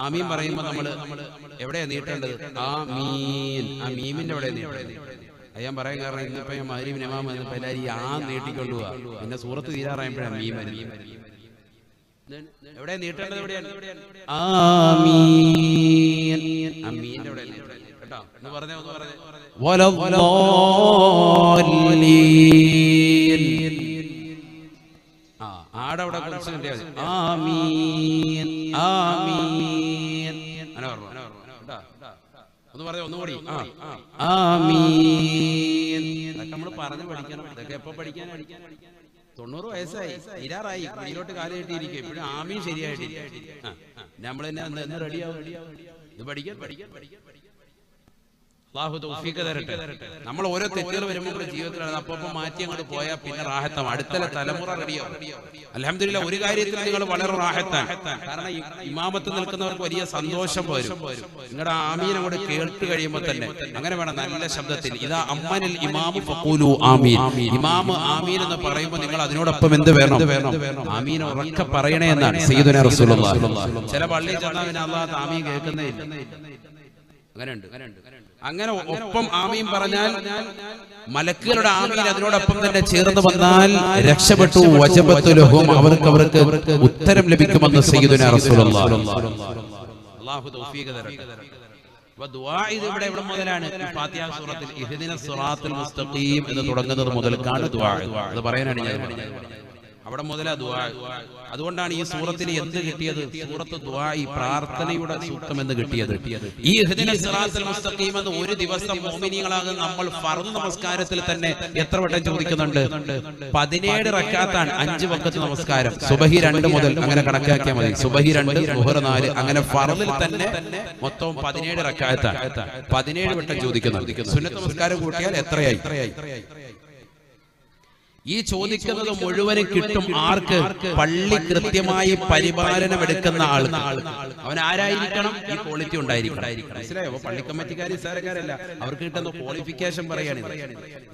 ആമീൻ പറയുമ്പോ നമ്മൾ എവിടെയാ നീട്ടേണ്ടത്? ആ മീൻ ആ മീമിന്റെ എവിടെ നീട്ടേണ്ടത് പറയാൻ കാരണം ഇന്നിപ്പോ ഞാൻ മാരി നമാം വന്നപ്പോ എല്ലാവരും ഈ ആ നീട്ടിക്കൊണ്ടു പോവാ. പിന്നെ സൂറത്ത് തീരാറായപ്പോഴാണ് മീൻ വരുന്നത് എവിടെ നീട്ടേണ്ടത് എവിടെയാണ് ആമീൻ. മീന്റെ എവിടെ കേട്ടോ? എന്ന് പറഞ്ഞേ ഒന്ന് പറഞ്ഞേ. വലദ്ദാലീൻ ആ ആടെ അവിടെ കുറച്ച് കിട്ടിയാൽ ആമീൻ. ആമീൻ. ഒന്ന് പറയാം ഒന്നുകൂടി. നമ്മൾ പറഞ്ഞു പഠിക്കണം. ഇതൊക്കെ എപ്പോ പഠിക്കാനാണ് തൊണ്ണൂറ് വയസ്സായി. തീരാറായി കുടിയിലോട്ട് കാലം കിട്ടിയിരിക്കും ഇപ്പോഴും ആമീൻ ശരിയായിട്ടില്ല നമ്മൾ തന്നെ റെഡിയാവും. ഇത് പഠിക്കാൻ പഠിക്കാൻ പഠിക്കാൻ അള്ളാഹു തൗഫീഖ് തരട്ടെ. നമ്മൾ ഓരോ തെറ്റുകൾ വരുമ്പോൾ ജീവിതത്തിൽ അപ്പൊ മാറ്റി അങ്ങോട്ട് പോയാൽ പിന്നെ റാഹത്തം. അടുത്ത തലമുറ റെഡിയോ അലഹമില്ല ഒരു കാര്യത്തിൽ നിങ്ങൾ വളരെ റാഹത്താ കാരണം ഇമാമത്ത് നിൽക്കുന്നവർക്ക് വലിയ സന്തോഷം വരും. നിങ്ങളുടെ ആമീൻ അങ്ങോട്ട് കേട്ട് കഴിയുമ്പോൾ തന്നെ അങ്ങനെ വേണം നല്ല ശബ്ദത്തിൽ. ഇതാ അമ്മനിൽ ഇമാമു ആമീൻ. ഇമാമ് ആമീൻ എന്ന് പറയുമ്പോൾ നിങ്ങൾ അതിനോടൊപ്പം എന്ത് വേണം? ആമീൻ ഉറക്കെ പറയണേ എന്നാണ് റസൂലുള്ളാഹി. ചില പള്ളിയിൽ ചെന്നാൽ പിന്നെ അള്ളാഹ് ആമീൻ കേൾക്കുന്നേ ഇല്ല. അങ്ങനെയുണ്ട് അങ്ങനെ ഒപ്പം ആമീൻ പറഞ്ഞാൽ മലക്കുകളുടെ ആമീൻ അതിനോടൊപ്പം തന്നെ ചേർന്ന് വന്നാൽ രക്ഷപ്പെട്ടു വചപത്തുലഹും അവർക്ക് അവർക്ക് ഉത്തരം ലഭിക്കുമെന്ന് സയ്യിദുനാ അല്ലാഹു തൗഫീഖ് തരട്ടെ. ഇത് ഇവിടെ മുതലാണ്? സൂറത്തിൽ ഇഹ്ദിന സിറാത്തുൽ മുസ്തഖീം എന്ന് തുടങ്ങുന്നത് മുതൽക്കാണ് ദുആ അത് പറയാനാണ് ഞാൻ. അവിടെ മുതലാ ദുവാ അതുകൊണ്ടാണ് ഈ സൂറത്തിന് എന്ത് കിട്ടിയത്? സൂറത്ത് ഈ പ്രാർത്ഥനയുടെ സൂക്തം എന്ന് കിട്ടിയത്? ഈ എന്ന് ഒരു ദിവസം മോമിനികളാകുന്ന നമ്മൾ ഫർദ് നമസ്കാരത്തിൽ തന്നെ എത്ര വട്ടം ചോദിക്കുന്നുണ്ട്? പതിനേഴ് റക്കാത്താണ് അഞ്ച് വക്കത്ത് നമസ്കാരം. സുബഹി രണ്ട് മുതൽ അങ്ങനെ കണക്കാക്കിയാൽ മതി. സുബഹി രണ്ട് മുഹർ നാല് അങ്ങനെ ഫറലിൽ തന്നെ മൊത്തം പതിനേഴ് റക്കാത്താണ്. പതിനേഴ് വട്ടം ചോദിക്കുന്നുണ്ട്. സുന്നത്ത് നമസ്കാരം കൂട്ടിയാൽ എത്രയായി? ഈ ചോദിക്കുന്നത് മുഴുവനും കിട്ടും ആർക്ക്? പള്ളി കൃത്യമായി പരിപാലനം എടുക്കുന്ന ആൾക്ക്. അവൻ ആരായിരിക്കണം? ഈ ക്വാളിറ്റി ഉണ്ടായിരിക്കണം. മനസ്സിലായോ? പള്ളി കമ്മിറ്റിക്കാർ സാരക്കാരല്ല. അവർക്ക് കിട്ടുന്ന ക്വാളിഫിക്കേഷൻ പറയാണ്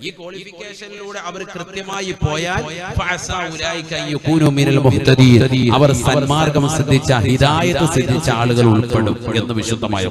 ഈ ക്വാളിഫിക്കേഷനിലൂടെ അവർ കൃത്യമായി പോയാൽ. അവർ സന്മാർഗം സിദ്ധിച്ച ഹിതായത് സിദ്ധിച്ച ആളുകൾ ഉൾപ്പെടും എന്ന് വിശുദ്ധമായ